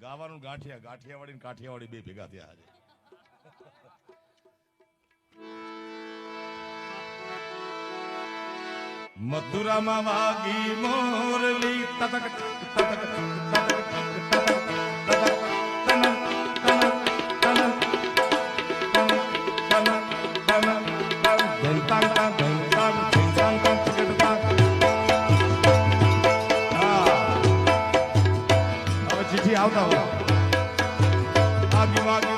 ગાવાનું ગાંઠિયા ગાંઠિયાવાડી કાઠિયાવાડી બે ભેગા થયા આજે. મથુરામાં વાગી મોરલી તતક તતક તતક આવતા હોય. આ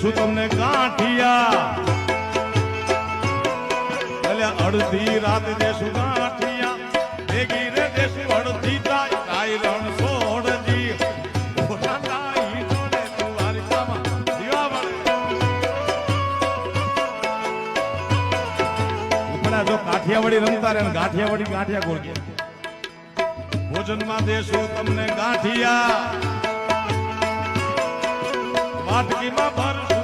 શું તમને ગાંઠિયા એટલે અડધી રાત દેશું ગાંઠિયા ભેગી રે દેશું અડધી તાય. તાય રણ સોડજી જો રમતા રહે ગાંઠિયાવાડી ગાંઠિયા ગોળગે ભોજનમાં દેશું તમને ગાંઠિયા વાટકીમાં ભરશું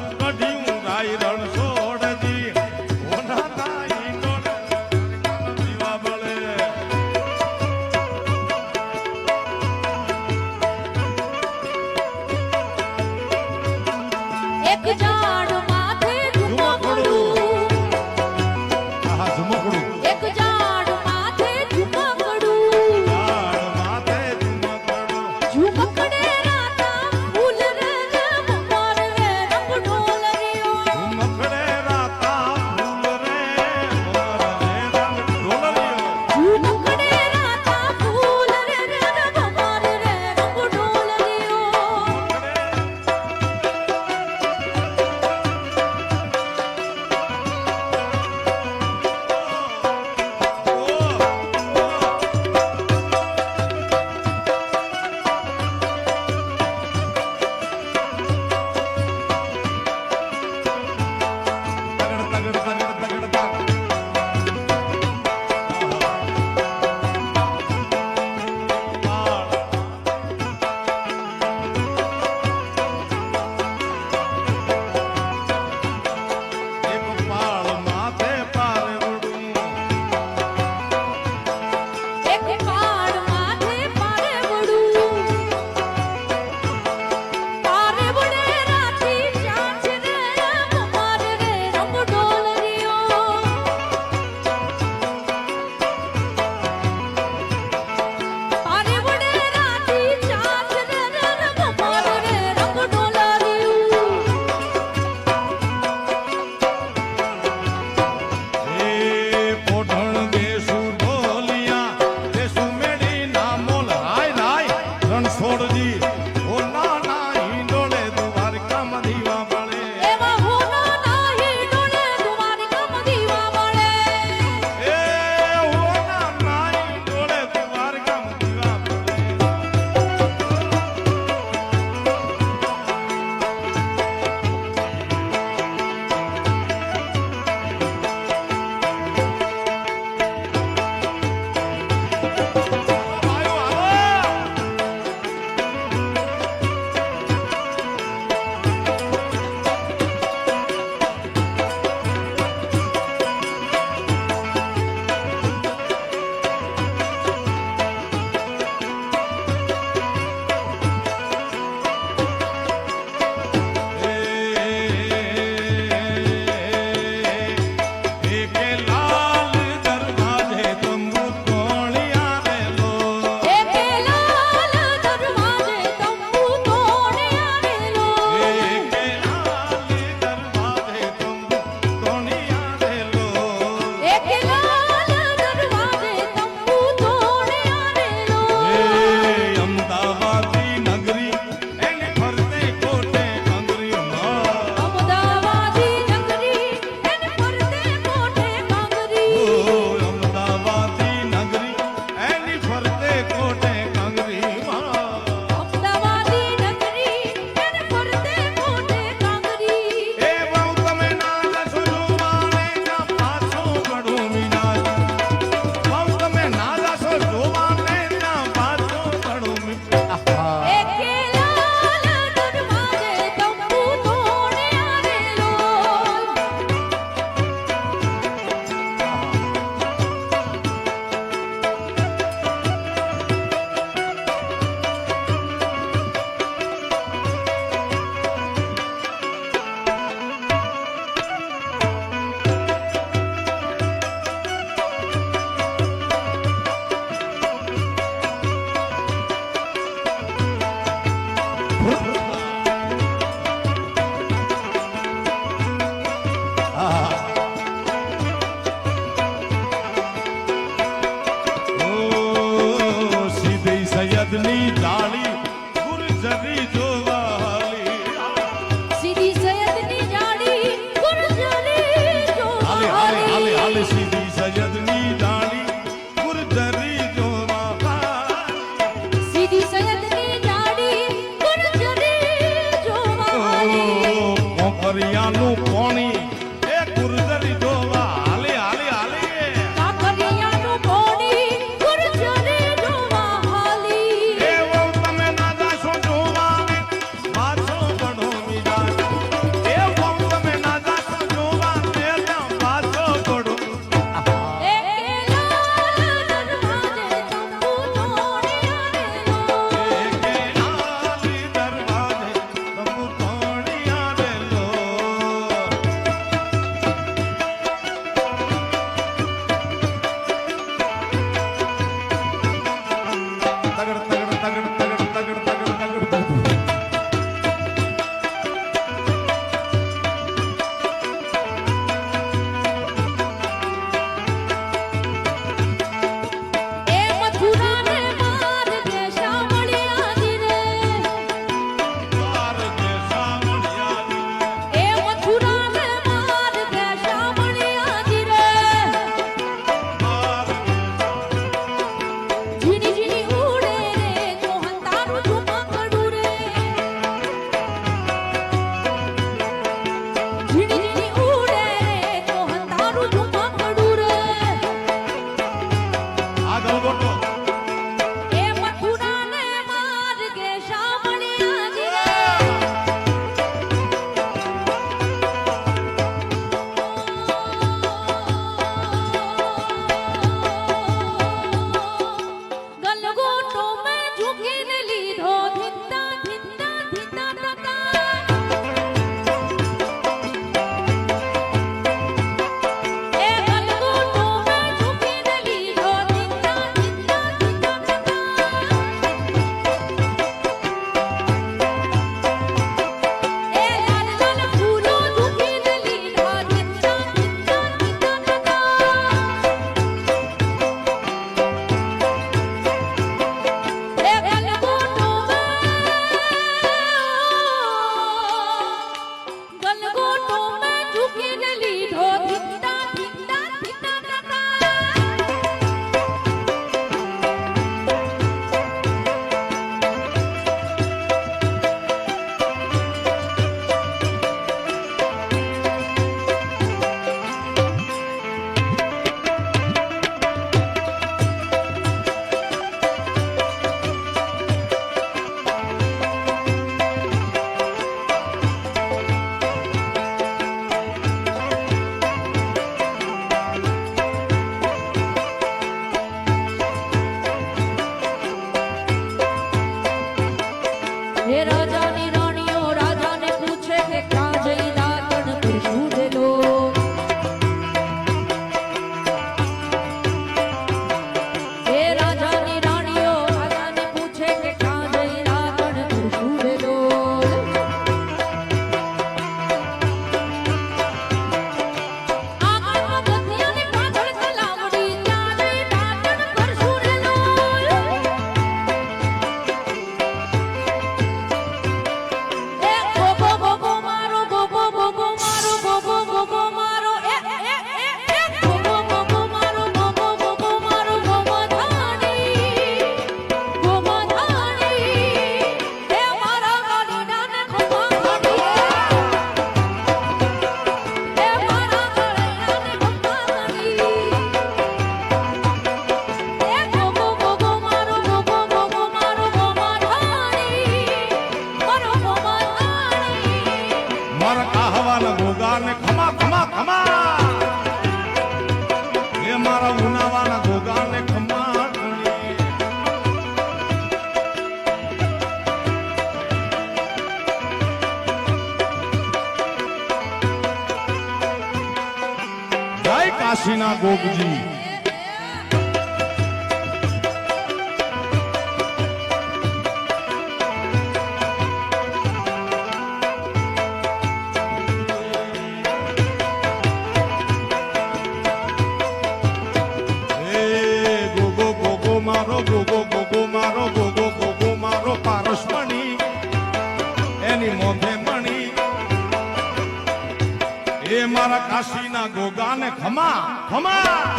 કાશીના ગોગાને ખમા ખમા.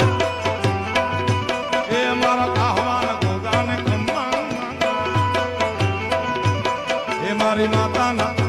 એ મારા કાહવાના ગોગાને ખમા. એ મારી માતાના